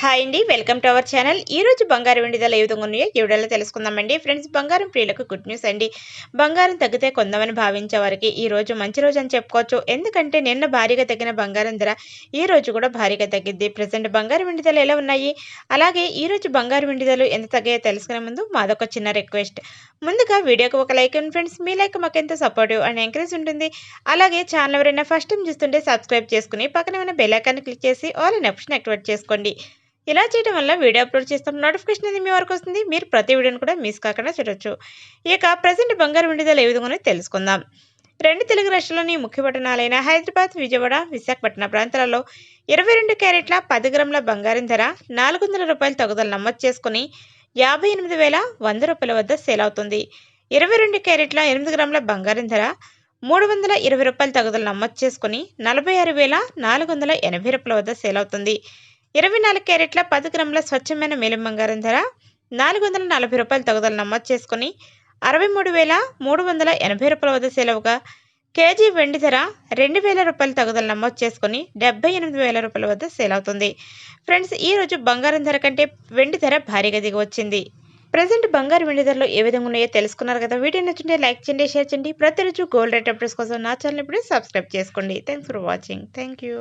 Hi అండి welcome to our channel ఈ రోజు బంగారం వెండి ధరలు ఏ విధంగా ఉన్నాయో ఈ తెలుసుకుందామండి. ఫ్రెండ్స్ బంగారం ప్రియులకు గుడ్ న్యూస్ అండి. బంగారం తగ్గితే కొందామని భావించే వారికి ఈరోజు మంచి రోజు అని చెప్పుకోవచ్చు. ఎందుకంటే నిన్న భారీగా తగ్గిన బంగారం ధర ఈ రోజు కూడా భారీగా తగ్గింది. ప్రజెంట్ బంగారం వెండి ధరలు ఎలా ఉన్నాయి? అలాగే ఈరోజు బంగారం వెండి ధరలు ఎంత తగ్గాయో తెలుసుకునే ముందు మాదొక చిన్న రిక్వెస్ట్ ముందుగా వీడియోకి ఒక లైక్ అండ్ ఫ్రెండ్స్ మీ లైక్ మాకు ఎంతో సపోర్టివ్ అండ్ ఎంకరేజ్ ఉంటుంది. అలాగే ఛానల్ ఎవరైనా ఫస్ట్ టైం చూస్తుంటే సబ్స్క్రైబ్ చేసుకుని పక్కన ఉన్న బెల్ ఐకాన్ క్లిక్ చేసి ఆల్ అనే ఆప్షన్ యాక్టివేట్ చేసుకోండి. ఇలా చేయడం వల్ల వీడియో అప్లోడ్ చేస్తాం నోటిఫికేషన్ అనేది మీ వరకు వస్తుంది. మీరు ప్రతి వీడియోని కూడా మిస్ కాకుండా చూడొచ్చు. ఇక ప్రజెంట్ బంగారు విడుదల ఏ విధంగా తెలుసుకుందాం. రెండు తెలుగు రాష్ట్రాల్లోని ముఖ్య పట్టణాలైన హైదరాబాద్ విజయవాడ విశాఖపట్నం ప్రాంతాలలో ఇరవై రెండు క్యారెట్ల పది గ్రాముల బంగారం ధర నాలుగు వందల రూపాయల తగుదల నమోదు చేసుకుని యాభై ఎనిమిది వేల వంద రూపాయల వద్ద సేల్ అవుతుంది. ఇరవై రెండు క్యారెట్ల ఎనిమిది గ్రాముల బంగారం ధర మూడు వందల ఇరవై రూపాయల తగుదల నమోదు చేసుకుని నలభై ఆరు వేల నాలుగు వందల ఎనభై రూపాయల వద్ద సేల్ అవుతుంది. ఇరవై నాలుగు క్యారెట్ల పది గ్రాముల స్వచ్ఛమైన మేలం బంగారం ధర నాలుగు వందల నలభై రూపాయల తగుదలు నమోదు చేసుకుని అరవై మూడు వేల మూడు వందల ఎనభై రూపాయల వద్ద సెలవుగా కేజీ వెండి ధర రెండు వేల రూపాయల తగుదలు నమోదు చేసుకుని డెబ్బై ఎనిమిది వేల రూపాయల వద్ద సేల్ అవుతుంది. ఫ్రెండ్స్ ఈ రోజు బంగారం ధర కంటే వెండి ధర భారీగా దిగి వచ్చింది. ప్రజెంట్ బంగారు వెండి ధరలు ఏ విధంగా ఉన్నాయో తెలుసుకున్నారు కదా? వీడియో నచ్చింటే లైక్ చేయండి షేర్ చేయండి. ప్రతిరోజు గోల్డ్ రేట్ అప్డేట్స్ కోసం నా ఛానల్ ఇప్పుడు సబ్స్క్రైబ్ చేసుకోండి. Thanks for watching. Thank you.